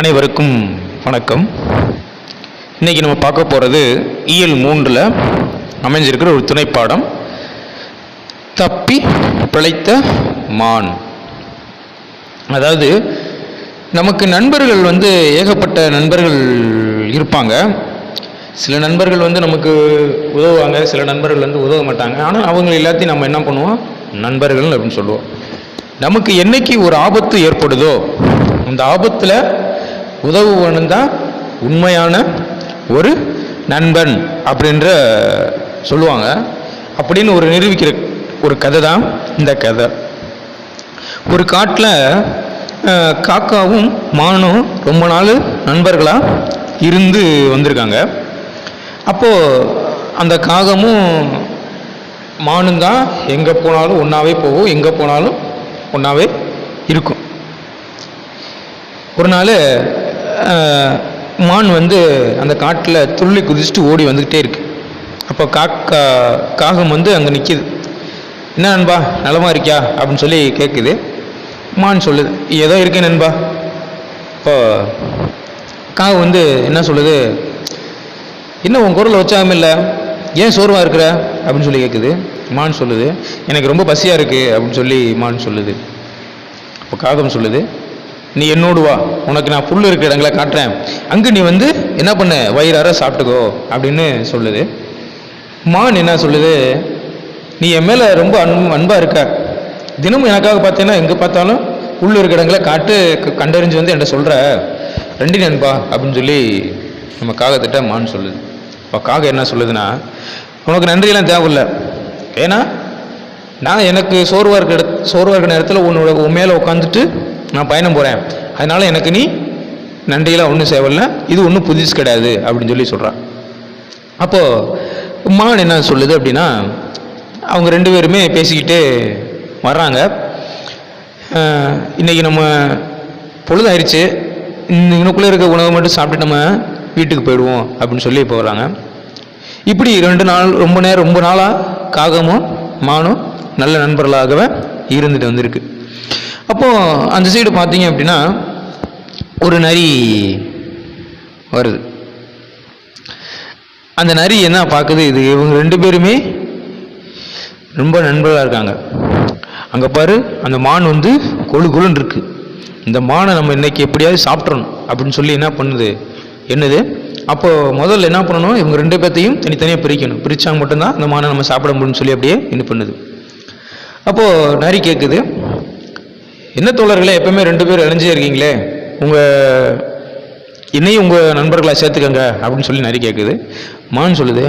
அனைவருக்கும் வணக்கம். இன்றைக்கி நம்ம பார்க்க போகிறது இயல் மூன்றில் அமைஞ்சிருக்கிற ஒரு துணைப்பாடம். தப்பி பிழைத்த மான். அதாவது நமக்கு நண்பர்கள் வந்து ஏகப்பட்ட நண்பர்கள் இருப்பாங்க. சில நண்பர்கள் வந்து நமக்கு உதவுவாங்க சில நண்பர்கள் வந்து உதவ மாட்டாங்க. ஆனால் அவங்க எல்லாத்தையும் நம்ம என்ன பண்ணுவோம்? நண்பர்கள் அப்படின்னு சொல்லுவோம். நமக்கு என்னைக்கு ஒரு ஆபத்து ஏற்படுதோ அந்த ஆபத்தில் உதவுவனும் தான் உண்மையான ஒரு நண்பன் அப்படின்ற சொல்லுவாங்க. அப்படின்னு ஒரு நிரூபிக்கிற ஒரு கதை தான் இந்த கதை. ஒரு காட்டில் காக்காவும் மானும் ரொம்ப நாள் நண்பர்களாக இருந்து வந்திருக்காங்க. அப்போது அந்த காகமும் மானும் தான் எங்கே போனாலும் ஒன்றாவே போகும் எங்கே போனாலும் ஒன்றாவே இருக்கும். ஒரு நாள் மான் வந்து அந்த காட்டில் துள்ளி குதிச்சுட்டு ஓடி வந்துக்கிட்டே இருக்கு. அப்போ காக்கா காகம் வந்து அங்கே நிற்கிது என்ன நண்பா நலமாக இருக்கியா? அப்படின்னு சொல்லி கேட்குது மான் சொல்லுது ஏதோ இருக்கேன் நண்பா. இப்போ காகம் வந்து என்ன சொல்லுது என்ன உன் குரல் உற்சாகம் இல்லை? ஏன் சோர்வாக இருக்கிற? அப்படின்னு சொல்லி கேட்குது மான் சொல்லுது எனக்கு ரொம்ப பசியாக இருக்குது அப்படின்னு சொல்லி மான் சொல்லுது. அப்போ காகம் சொல்லுது நீ என்னோடு வா. உனக்கு நான் புல் இருக்கிற இடங்களை காட்டுறேன். அங்கே நீ வந்து என்ன பண்ண? வயிறார சாப்பிட்டுக்கோ அப்படின்னு சொல்லுது. மான் என்ன சொல்லுது? நீ என் மேலே ரொம்ப அன்பு அன்பாக இருக்க. தினமும் எனக்காக பார்த்தீங்கன்னா எங்கே பார்த்தாலும் புல் இருக்கிற இடங்களை காட்டு க- கண்டறிஞ்சு வந்து என்கிட்ட சொல்கிற ரெண்டு நண்பா அப்படின்னு சொல்லி நம்ம காகத்திட்ட மான் சொல்லுது. இப்போ காகம் என்ன சொல்லுதுன்னா உனக்கு நன்றியெல்லாம் தேவையில்லை ஏன்னா நான் எனக்கு சோர்வாக இருக்கிற சோர்வாக இருக்கிற நேரத்தில் உன்னோட உன் மேலே உட்காந்துட்டு நான் பயணம் போகிறேன் அதனால் எனக்கு நீ நன்றியெல்லாம் ஒன்றும் தேவையில்ல இது ஒன்றும் புதுசு கிடையாது அப்படின்னு சொல்லி சொல்கிறான் அப்போது மான் என்ன சொல்லுது அப்படின்னா அவங்க ரெண்டு பேருமே பேசிக்கிட்டு வர்றாங்க. இன்றைக்கி நம்ம பொழுதாயிருச்சு. இந்த இன்னுக்குள்ளே இருக்க உணவை மட்டும் சாப்பிட்டு நம்ம வீட்டுக்கு போயிடுவோம் அப்படின்னு சொல்லி போகிறாங்க இப்படி ரெண்டு நாள் ரொம்ப நேரம் ரொம்ப நாளாக காகமும் மானும் நல்ல நண்பர்களாகவே இருந்துட்டு வந்திருக்கு. அப்போது அந்த சைடு பார்த்தீங்க அப்படின்னா ஒரு நரி வருது. அந்த நரி என்ன பார்க்குது? இது இவங்க ரெண்டு பேருமே ரொம்ப நண்பர்களாக இருக்காங்க. அங்கே பாரு அந்த மான் வந்து கொழு கொழுன்னு இருக்கு. இந்த மானை நம்ம இன்னைக்கு எப்படியாவது சாப்பிட்றணும் அப்படின்னு சொல்லி என்ன பண்ணுது? என்னது? அப்போது முதல்ல என்ன பண்ணணும்? இவங்க ரெண்டு பேர்த்தையும் தனித்தனியாக பிரிக்கணும். பிரிச்சா மட்டும்தான் அந்த மானை நம்ம சாப்பிட முடியும்னு சொல்லி அப்படியே என்ன பண்ணுது. அப்போது நரி கேட்குது என்ன தோழர்களே எப்பவுமே ரெண்டு பேரும் இணைஞ்சே இருக்கீங்களே? உங்கள் என்னையும் உங்கள் நண்பர்களாக சேர்த்துக்கங்க அப்படின்னு சொல்லி நரி கேட்குது மான் சொல்லுது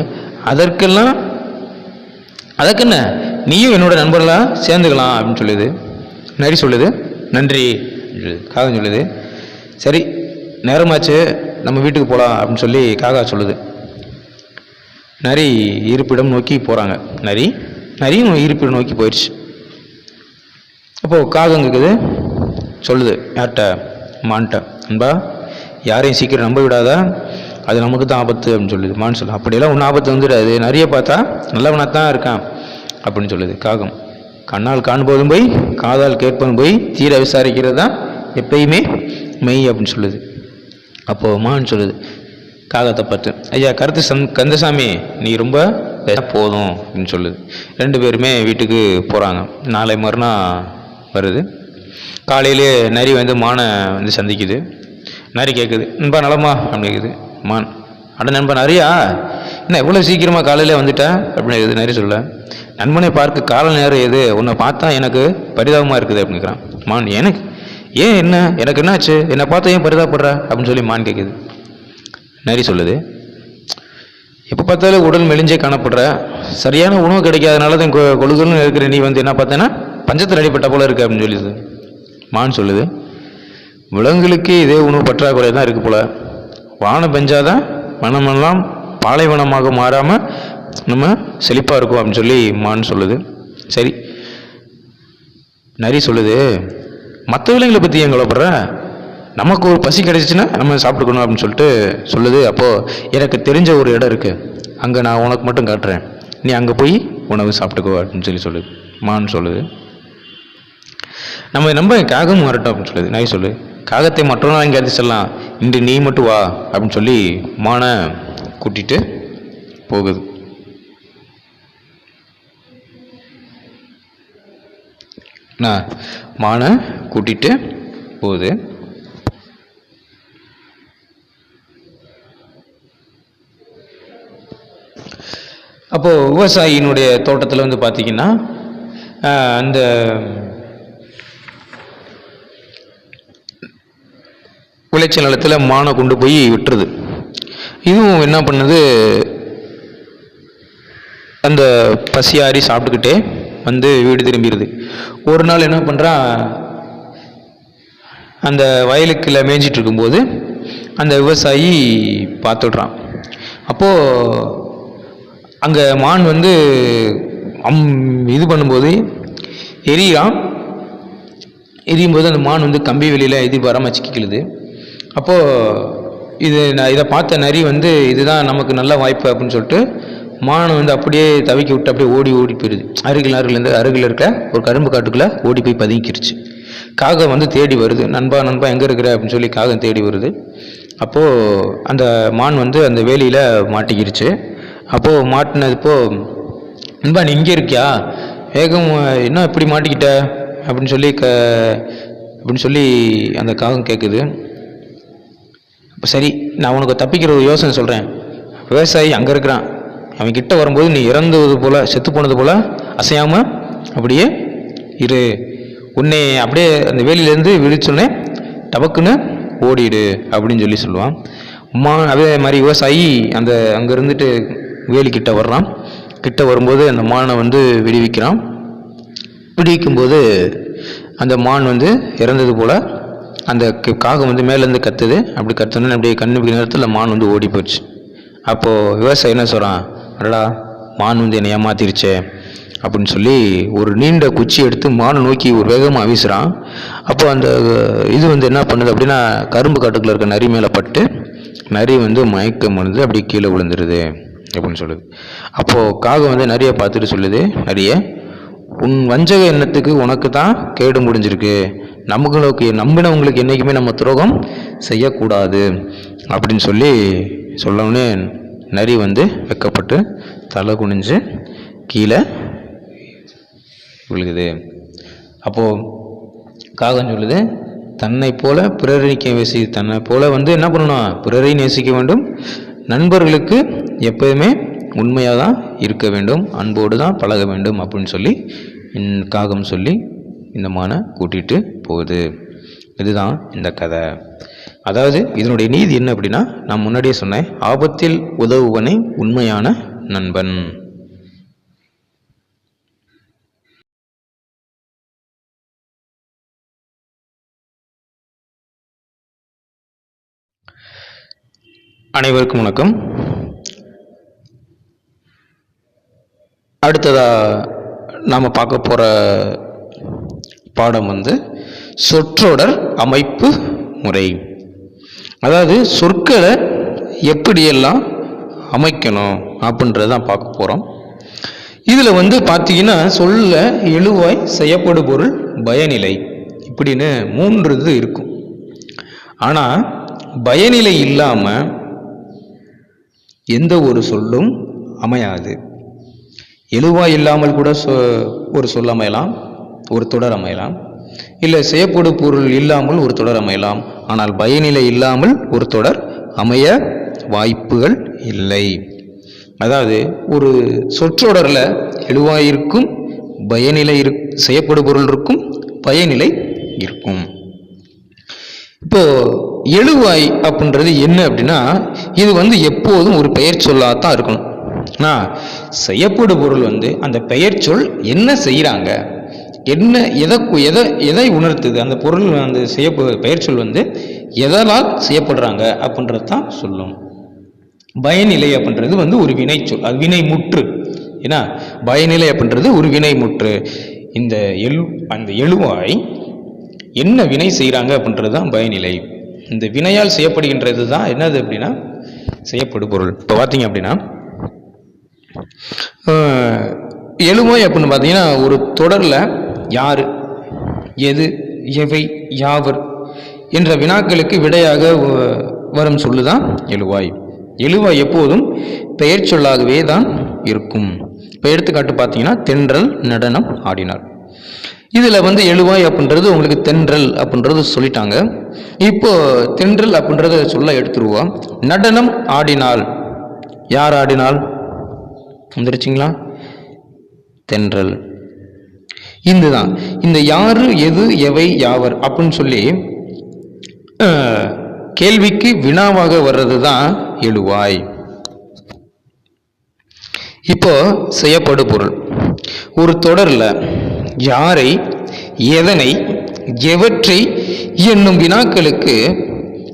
அதற்கெல்லாம் அதற்கு என்ன நீயும் என்னோட நண்பர்களா சேர்ந்துக்கலாம் அப்படின்னு சொல்லுது. நரி சொல்லுது நன்றி காகம் சொல்லுது. சரி நேரமாச்சு நம்ம வீட்டுக்கு போகலாம் அப்படின்னு சொல்லி காகா சொல்லுது. நரி இருப்பிடம் நோக்கி போகிறாங்க நரி நரியும் இருப்பிடம் நோக்கி போயிடுச்சு அப்போது காகம் கேட்குது சொல்லுது யார்கிட்ட? மான்ட்ட அன்பா யாரையும் சீக்கிரம் நம்ப விடாத. அது நமக்கு தான் ஆபத்து அப்படின்னு சொல்லுது. மான் சொல்லு அப்படியெல்லாம் ஒன்றும் ஆபத்து வந்துடாது. நிறைய பார்த்தா நல்லவனாக தான் இருக்கான். அப்படின்னு சொல்லுது காகம். கண்ணால் காண்பதும் போய் காதால் கேட்பதும் போய் தீர விசாரிக்கிறது தான் எப்பயுமே மெய் அப்படின்னு சொல்லுது. அப்போது மான் சொல்லுது காகத்தை பார்த்து ஐயா கருத்து சந் கந்தசாமி நீ ரொம்ப போதும். அப்படின்னு சொல்லுது. ரெண்டு பேருமே வீட்டுக்கு போகிறாங்க நாளை மறுநாள் வருது. காலையிலே நரி வந்து மானை வந்து சந்திக்குது. நரி கேட்குது நண்பா நலமா? அப்படின்னு கேட்குது மான். அட நண்பா நரியா? என்ன இவ்வளோ சீக்கிரமாக காலையிலே வந்துட்டேன் அப்படின்னு நரி சொல்ல. நண்பனை பார்க்க கால நேரம் எது? உன்னை பார்த்தா எனக்கு பரிதாபமாக இருக்குது அப்படிங்கிறான் மான் எனக்கு? ஏன் என்ன? எனக்கு என்னாச்சு? என்னை பார்த்தா ஏன் பரிதாபப்படுற? அப்படின்னு சொல்லி மான் கேட்குது நரி சொல்லுது. எப்போ பார்த்தாலும் உடல் மெலிஞ்சே காணப்படுற. சரியான உணவு கிடைக்காதனால தான் கொ- இருக்கிற நீ வந்து என்ன பார்த்தேன்னா பஞ்சத்தில் அடிப்பட்ட போல இருக்கு அப்படின்னு சொல்லுது மான் சொல்லுது. விலங்குகளுக்கே இதே உணவு பற்றாக்குறை தான் இருக்கு போல. வானம் பெஞ்சாதான் வனமெல்லாம் பாலைவனமாக மாறாமல் நம்ம செழிப்பாக இருக்கும் அப்படின்னு சொல்லி மான் சொல்லுது. சரி. நரி சொல்லுது மற்ற விலங்குகளை பற்றி ஏன் கவலைப்படுற? நமக்கு ஒரு பசி கிடைச்சிச்சுன்னா நம்ம சாப்பிட்டுக்கணும் அப்படின்னு சொல்லிட்டு சொல்லுது. அப்போது எனக்கு தெரிஞ்ச ஒரு இடம் இருக்குது அங்கே நான் உனக்கு மட்டும் காட்டுறேன். நீ அங்கே போய் உணவு சாப்பிட்டுக்கோ அப்படின்னு சொல்லி சொல்லுது. மான் சொல்லுது. நம்ம நம்ம காகம் வரட்டும் அப்படின்னு சொல்லுது. நாய் சொல்லு. காகத்தை மற்றவங்க அங்கே எடுத்து செல்லலாம். இன்று நீ மட்டும் வா அப்படின்னு சொல்லி மானை கூட்டிட்டு போகுது. நான் மானை கூட்டிட்டு போகுது. அப்போது விவசாயியினுடைய தோட்டத்தில் வந்து பார்த்தீங்கன்னா அந்த விளைச்சல் நிலத்தில் மானை கொண்டு போய் விட்டுருது. இதுவும் என்ன பண்ணுது? அந்த பசியாரி சாப்பிட்டுக்கிட்டே வந்து வீடு திரும்பிடுது ஒரு நாள் என்ன பண்ணுறான் அந்த வயலுக்குள்ள மேய்ஞ்சிட்டு இருக்கும்போது அந்த விவசாயி பார்த்துடுறான். அப்போது அங்கே மான் வந்து அம் இது பண்ணும்போது எரியான் எரியும் போது அந்த மான் வந்து கம்பி வெளியில் எதிர்பாராமல் சிக்கிக்கிழுது அப்போது இது நான் இதை பார்த்த நரி வந்து இதுதான் நமக்கு நல்ல வாய்ப்பு அப்படின்னு சொல்லிட்டு மானை வந்து அப்படியே தவிக்கி விட்டு அப்படியே ஓடி ஓடி போயிடுது அருகில் அருகிலேருந்து அருகில் இருக்க ஒரு கரும்பு காட்டுக்குள்ளே ஓடி போய் பதுங்கிருச்சு. காகம் வந்து தேடி வருது. நண்பா நண்பா எங்கே இருக்கிற? அப்படின்னு சொல்லி காகம் தேடி வருது. அப்போது அந்த மான் வந்து அந்த வேலியில் மாட்டிக்கிருச்சு. அப்போது மாட்டினதுப்போ நண்பா நீ இங்கே இருக்கியா? வேகம் என்ன இப்படி மாட்டிக்கிட்ட? அப்படின்னு சொல்லி க அப்படின்னு சொல்லி அந்த காகம் கேட்குது சரி நான் உனக்கு தப்பிக்கிற ஒரு யோசனை சொல்கிறேன் விவசாயி அங்கே இருக்கிறான். அவன் கிட்ட வரும்போது நீ இறந்தது போல் செத்து போனது போல் அசையாமல் அப்படியே இரு. உன்னை அப்படியே அந்த வேலியிலேருந்து விழிச்சோன்னே டபக்குன்னு ஓடிடு அப்படின்னு சொல்லி சொல்லுவான். மா அதே மாதிரி விவசாயி அந்த அங்கே இருந்துட்டு வேலிக்கிட்ட வர்றான். கிட்ட வரும்போது அந்த மானை வந்து விடுவிக்கிறான். விடுவிக்கும்போது அந்த மான் வந்து இறந்தது போல் அந்த காகம் வந்து மேலேருந்து கத்துது. அப்படி கத்துனோன்னு அப்படியே கண்ணு நேரத்தில் மான் வந்து ஓடி போச்சு. அப்போது விவசாயி என்ன சொல்கிறான் அடடா மான் வந்து என்னை ஏமாத்திருச்சே அப்படின்னு சொல்லி ஒரு நீண்ட குச்சி எடுத்து மானை நோக்கி ஒரு வேகமாக வீசுகிறான் அப்போ அந்த இது வந்து என்ன பண்ணுது அப்படின்னா கரும்பு காட்டுக்குள்ள இருக்க நரி மேலே பட்டு நரி வந்து மயக்கம் வந்து அப்படியே கீழே விழுந்துருது அப்படின்னு சொல்லுது. அப்போது காகம் வந்து நிறைய பார்த்துட்டு சொல்லுது நிறைய உன் வஞ்சக எண்ணத்துக்கு உனக்கு தான் கேடு முடிஞ்சிருக்கு நமங்களுக்கு நம்பினவங்களுக்கு என்றைக்குமே நம்ம துரோகம் செய்யக்கூடாது. அப்படின்னு சொல்லி சொல்லவுடனே நரி வந்து வெக்கப்பட்டு தலை குனிஞ்சு கீழே விழுகுது. அப்போது காகம் சொல்லுது தன்னை போல பிறரை நேசி தன்னை போல வந்து என்ன பண்ணணும் பிறரை நேசிக்க வேண்டும். நண்பர்களுக்கு எப்போதுமே உண்மையாக தான் இருக்க வேண்டும். அன்போடு தான் பழக வேண்டும் அப்படின்னு சொல்லி காகம் சொல்லி இந்த மானை கூட்டிகிட்டு போகுது. இதுதான் இந்த கதை. அதாவது இதனுடைய நீதி என்ன அப்படின்னா நான் முன்னாடியே சொன்னேன் ஆபத்தில் உதவுவனே உண்மையான நண்பன். அனைவருக்கும் வணக்கம். அடுத்ததா நாம் பார்க்க போகிற பாடம் வந்து சொற்றொடர் அமைப்பு முறை. அதாவது சொற்களை எப்படியெல்லாம் அமைக்கணும் அப்படின்றதான் பார்க்க போகிறோம் இதில் வந்து பார்த்தீங்கன்னா சொல்ல எழுவாய் செய்யப்படு பொருள் பயநிலை இப்படின்னு மூன்று இது இருக்கும். ஆனால் பயநிலை இல்லாமல் எந்த ஒரு சொல்லும் அமையாது. எழுவாய் இல்லாமல் கூட சொ ஒரு சொல் அமையலாம். ஒரு தொடர் அமையலாம். இல்லை செய்யப்படு பொருள் இல்லாமல் ஒரு தொடர் அமையலாம். ஆனால் பயனிலை இல்லாமல் ஒரு தொடர் அமைய வாய்ப்புகள் இல்லை. அதாவது ஒரு சொற்றொடரில் எழுவாய் இருக்கும் பயனிலை இரு செய்யப்படு பொருள் இருக்கும் பயனிலை இருக்கும். இப்போ எழுவாய் அப்படின்றது என்ன அப்படின்னா இது வந்து எப்போதும் ஒரு பெயர் சொல்லாதான் இருக்கணும். ஆனால் செய்யப்படு பொருள் வந்து அந்த பெயர் சொல் என்ன செய்கிறாங்க? என்ன எதை எதை எதை உணர்த்துது? அந்த பொருள் அந்த செய்ய பெயர் சொல் வந்து எதனால் செய்யப்படுறாங்க அப்படின்றது தான் சொல்லும். பயனிலை அப்படின்றது வந்து ஒரு வினை அது வினை முற்று. ஏன்னா பயனிலை அப்படின்றது ஒரு வினை முற்று. இந்த எழு அந்த எழுவாய் என்ன வினை செய்கிறாங்க அப்படின்றது தான் பயனிலை. இந்த வினையால் செய்யப்படுகின்றது தான் என்னது அப்படின்னா செய்யப்படும் பொருள். இப்போ பார்த்தீங்க அப்படின்னா எழுவாய் அப்படின்னு பார்த்தீங்கன்னா ஒரு தொடரில் யார்? எது? எவை? யாவர்? என்ற வினாக்களுக்கு விடையாக வ- வரும் சொல்லுதான் எழுவாய். எழுவாய் எப்போதும் பெயர் சொல்லாகவே தான் இருக்கும். இப்போ எடுத்துக்காட்டு பார்த்தீங்கன்னா தென்றல் நடனம் ஆடினார். இதில் வந்து எழுவாய் அப்படின்றது உங்களுக்கு தென்றல் அப்படின்றது சொல்லிட்டாங்க. இப்போ தென்றல் அப்படின்றத சொல்ல எடுத்துருவோம். நடனம் ஆடினால் யார் ஆடினால்? வந்துருச்சிங்களா? தென்றல். இதுதான் இந்த யாரு எது எவை யாவர் அப்படின்னு சொல்லி கேள்விக்கு வினாவாக வர்றது தான் எழுவாய். இப்போ செய்யப்படு பொருள். ஒரு தொடரில் யாரை எதனை எவற்றை என்னும் வினாக்களுக்கு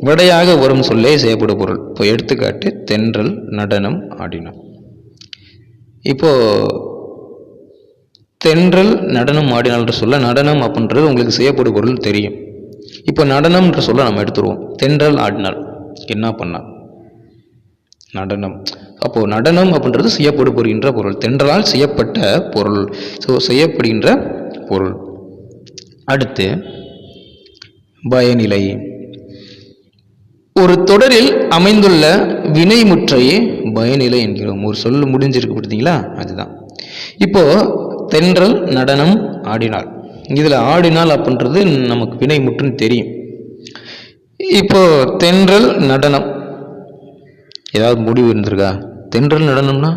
விடையாக வரும் சொல்லே செய்யப்படு பொருள். இப்போ எடுத்துக்காட்டு தென்றல் நடனம் ஆடினம். இப்போ தென்றல் நடனம் ஆடினால்ன்ற சொல்ல நடனம் அப்படின்றது உங்களுக்கு செய்யப்படு பொருள் தெரியும். இப்போ நடனம்ன்ற சொல்ல நம்ம எடுத்துருவோம். தென்றல் ஆடினால் என்ன பண்ணால் நடனம். அப்போது நடனம் அப்படின்றது செய்யப்படுபடுகின்ற பொருள். தென்றலால் செய்யப்பட்ட பொருள். ஸோ செய்யப்படுகின்ற பொருள். அடுத்து பயனிலை. ஒரு தொடரில் அமைந்துள்ள வினைமுற்றையே பயனிலை என்கிறோம். ஒரு சொல் முடிஞ்சிருக்கு பார்த்தீங்களா அதுதான். இப்போது தென்றல் நடனம் ஆடினாள். இதில் ஆடினாள் அப்படின்றது நமக்கு வினை முற்றுன்னு தெரியும். இப்போ தென்றல் நடனம். ஏதாவது முடிவு இருந்திருக்கா? தென்றல் நடனம்னா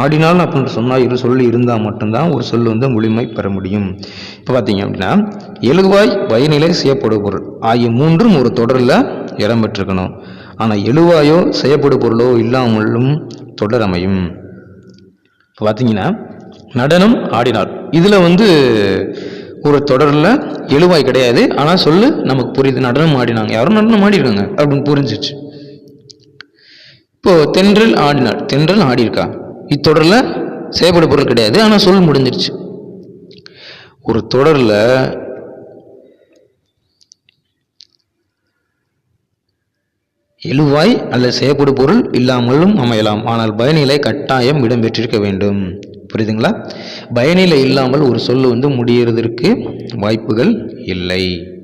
ஆடினால் அப்படின்னு சொன்னால் இரு சொல்லு இருந்தால் மட்டும்தான் ஒரு சொல் வந்து முழுமை பெற முடியும். இப்போ பார்த்தீங்க அப்படின்னா எழுவாய் பயனிலை செய்யப்படும் பொருள். ஆகிய மூன்றும் ஒரு தொடரில் இடம் பெற்றிருக்கணும். ஆனால் எழுவாயோ செய்யப்படும் பொருளோ இல்லாமலும் தொடர் அமையும். இப்போ பார்த்தீங்கன்னா நடனம் ஆடினார். இதில் வந்து ஒரு தொடரில் எழுவாய் கிடையாது. ஆனால் சொல்லு நமக்கு புரியுது நடனம் ஆடினாங்க. யாரும் நடனம் ஆடிருக்காங்க அப்படின்னு புரிஞ்சிச்சு. இப்போது தென்றல் ஆடினார். தென்றல் ஆடியிருக்கா? இத்தொடரில் செயல்பட பொருள் கிடையாது. ஆனால் சொல் முடிஞ்சிருச்சு. ஒரு தொடரில் எழுவாய் அல்லது செய்யப்படும் பொருள் இல்லாமலும் அமையலாம். ஆனால் பயனிலை கட்டாயம் இடம்பெற்றிருக்க வேண்டும். புரியுதுங்களா? பயனிலை இல்லாமல் ஒரு சொல் வந்து முடியறதற்கு வாய்ப்புகள் இல்லை.